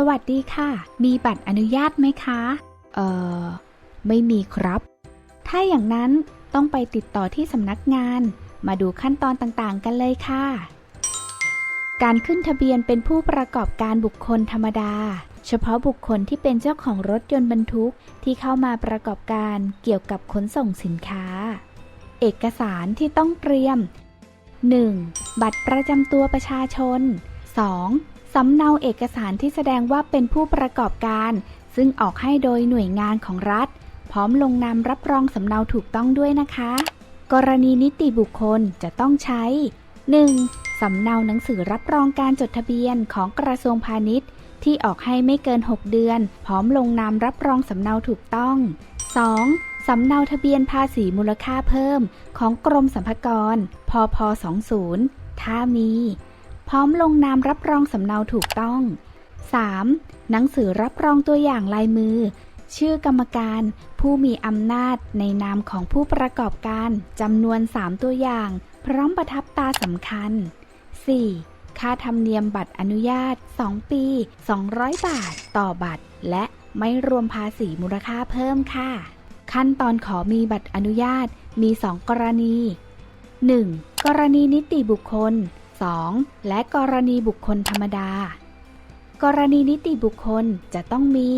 สวัสดีค่ะ มีบัตรอนุญาตไหมคะ เอ่อ ไม่มีครับ ถ้าอย่างนั้นต้องไปติดต่อที่สำนักงาน มาดูขั้นตอนต่างๆ กันเลยค่ะ การขึ้นทะเบียนเป็นผู้ประกอบการบุคคลธรรมดา เฉพาะบุคคลที่เป็นเจ้าของรถยนต์บรรทุกที่เข้ามาประกอบการเกี่ยวกับขนส่งสินค้า เอกสารที่ต้องเตรียม 1. บัตรประจำตัวประชาชน 2. สำเนาเอกสารที่แสดงว่าเป็นผู้ประกอบการ ซึ่งออกให้โดยหน่วยงานของรัฐ พร้อมลงนามรับรองสำเนาถูกต้องด้วยนะคะ กรณีนิติบุคคลจะต้องใช้ 1. สำเนาหนังสือรับรองการจดทะเบียนของกระทรวงพาณิชย์ ที่ออกให้ไม่เกิน 6 เดือน พร้อมลงนามรับรองสำเนาถูกต้อง 2. สำเนาทะเบียนภาษีมูลค่าเพิ่ม ของกรมสรรพากร พพ 20 ถ้ามี พร้อมลงนามรับรองสำเนาถูกต้อง 3. หนังสือรับรองตัวอย่างลายมือ ชื่อกรรมการ ผู้มีอำนาจในนามของผู้ประกอบการจำนวน 3 ตัวอย่าง พร้อมประทับตาสำคัญ 4. ค่าธรรมเนียมบัตรอนุญาต 2 ปี 200 บาท ต่อบัตร และไม่รวมภาษีมูลค่าเพิ่มค่ะ ขั้นตอนขอมีบัตรอนุญาตมี 2 กรณี 1. กรณีนิติบุคคล 2. และกรณีบุคคลธรรมดา กรณีนิติบุคคลจะต้องมี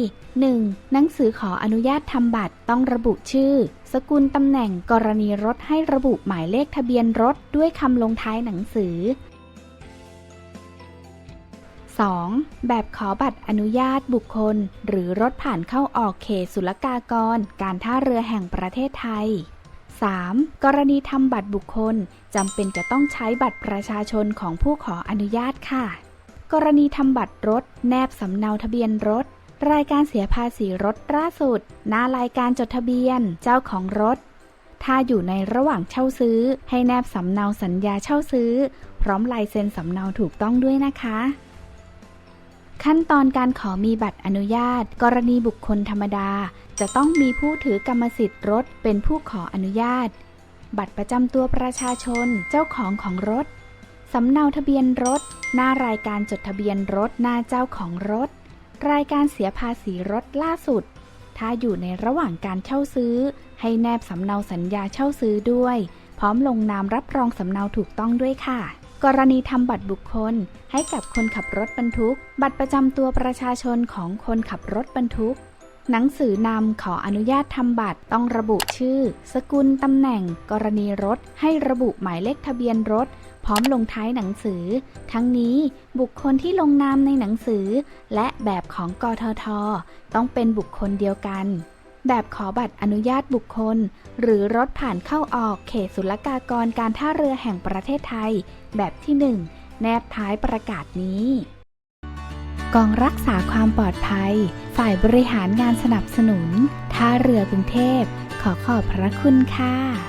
1. หนังสือขออนุญาตทำบัตรต้องระบุชื่อ สกุลตำแหน่งกรณีรถให้ระบุหมายเลขทะเบียนรถด้วยคำลงท้ายหนังสือ 2. แบบขอบัตรอนุญาตบุคคล หรือรถผ่านเข้าออกเขตศุลกากร การท่าเรือแห่งประเทศไทย 3. กรณีทำบัตรบุคคลจำเป็นจะต้องใช้บัตรประชาชนของผู้ขออนุญาตค่ะ กรณีทำบัตรรถ แนบสำเนาทะเบียนรถ รายการเสียภาษีรถล่าสุด หน้ารายการจดทะเบียน เจ้าของรถ ถ้าอยู่ในระหว่างเช่าซื้อ ให้แนบสำเนาสัญญาเช่าซื้อ พร้อมลายเซ็นสำเนาถูกต้องด้วยนะคะ ขั้นตอนการขอมีบัตรอนุญาต กรณีบุคคลธรรมดา จะต้องมีผู้ถือกรรมสิทธิ์รถเป็นผู้ขออนุญาต บัตรประจำตัวประชาชนเจ้าของของรถ สำเนาทะเบียนรถ หน้ารายการจดทะเบียนรถหน้าเจ้าของรถ รายการเสียภาษีรถล่าสุด ถ้าอยู่ในระหว่างการเช่าซื้อ ให้แนบสำเนาสัญญาเช่าซื้อด้วย พร้อมลงนามรับรองสำเนาถูกต้องด้วยค่ะ กรณีทำบัตรบุคคล ให้กับคนขับรถบรรทุก บัตรประจำตัวประชาชนของคนขับรถบรรทุก หนังสือนำขออนุญาตทำบัตรต้องระบุชื่อ สกุลตำแหน่ง กรณีรถ ให้ระบุหมายเลขทะเบียนรถ พร้อมลงท้ายหนังสือ ทั้งนี้บุคคลที่ลงนามในหนังสือ และแบบของกทท ต้องเป็นบุคคลเดียวกัน แบบขอบัตรอนุญาตบุคคล หรือรถผ่านเข้าออกเขตศุลกากรการท่าเรือแห่งประเทศไทย แบบที่ 1 แนบท้ายประกาศนี้ กองรักษาความปลอดภัย ฝ่ายบริหารงานสนับสนุน ท่าเรือกรุงเทพ ขอขอบพระคุณค่ะ